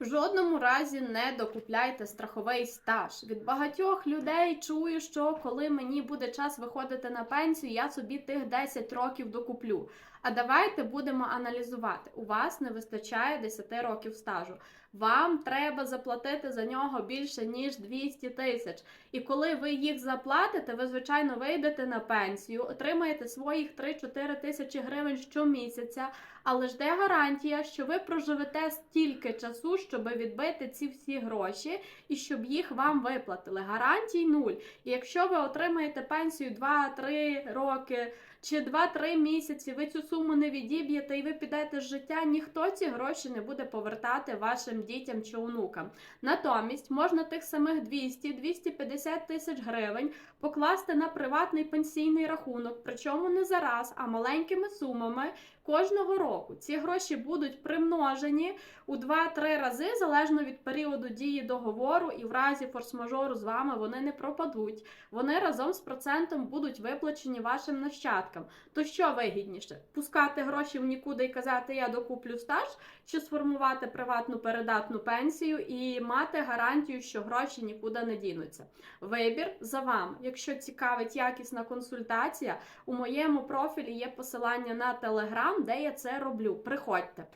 В жодному разі не докупляйте страховий стаж. Від багатьох людей чую, що коли мені буде час виходити на пенсію, я собі тих 10 років докуплю. А давайте будемо аналізувати. У вас не вистачає 10 років стажу. Вам треба заплатити за нього більше ніж 200 тисяч. І коли ви їх заплатите, ви звичайно вийдете на пенсію, отримаєте своїх 3-4 тисячі гривень щомісяця. Але ж де гарантія, що ви проживете стільки часу, щоб відбити ці всі гроші і щоб їх вам виплатили? Гарантій нуль. І якщо ви отримаєте пенсію 2-3 роки чи 2-3 місяці, ви цю суму не відіб'єте і ви підете з життя, ніхто ці гроші не буде повертати вашим дітям чи онукам. Натомість можна тих самих 200-250 тисяч гривень покласти на приватний пенсійний рахунок, причому не зараз, а маленькими сумами кожного року. Ці гроші будуть примножені у 2-3 рази залежно від періоду дії договору, і в разі форс-мажору з вами вони не пропадуть. Вони разом з процентом будуть виплачені вашим нащадкам. То що вигідніше? Пускати гроші в нікуди і казати, я докуплю стаж, чи сформувати приватну передатну пенсію і мати гарантію, що гроші нікуди не дінуться. Вибір за вами. Якщо цікавить якісна консультація, у моєму профілі є посилання на телеграм, де я це роблю. Приходьте.